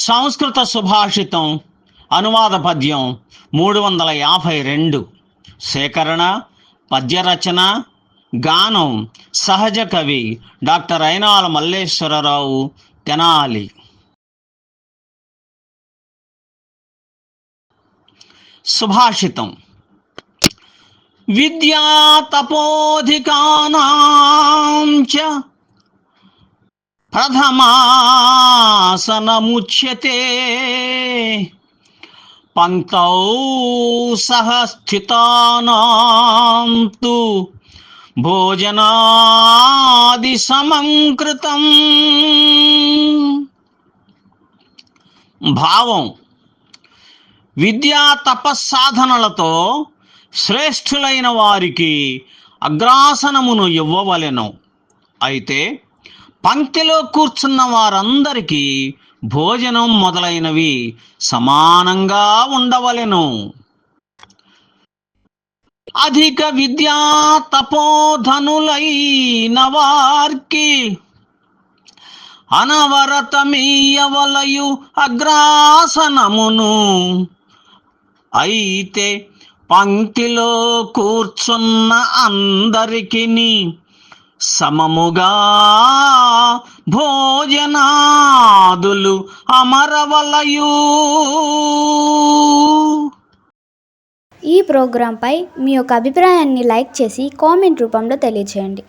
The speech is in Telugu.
సంస్కృత సుభాషితం అనువాద పద్యం మూడు వందల యాభై రెండు. సేకరణ పద్యరచన గానం సహజ కవి డాక్టర్ అయినాల మల్లేశ్వరరావు తెనాలి. సుభాషితం. విద్యా తపోధికానాం చ ప్రథమాసనముచ్యతే. పంక్తౌ సహ స్థితానాం తు భోజనాది సమంకృతం. భావం విద్యా తపస్సాధనలతో శ్రేష్ఠులైన వారికి అగ్రాసనమును ఇవ్వవలెను. అయితే పంక్తిలో కూర్చున్న వారందరికీ భోజనం మొదలైనవి సమానంగా ఉండవలెను. అధిక విద్యా తపోధనులైన వారికి అనవరతమీయవలయు అగ్రాసనమును. అయితే పంక్తిలో కూర్చున్న అందరికిని సమముగా భోజనాదులు అమరవలయు. ఈ ప్రోగ్రాంపై మీ యొక్క అభిప్రాయాన్ని లైక్ చేసి కామెంట్ రూపంలో తెలియచేయండి.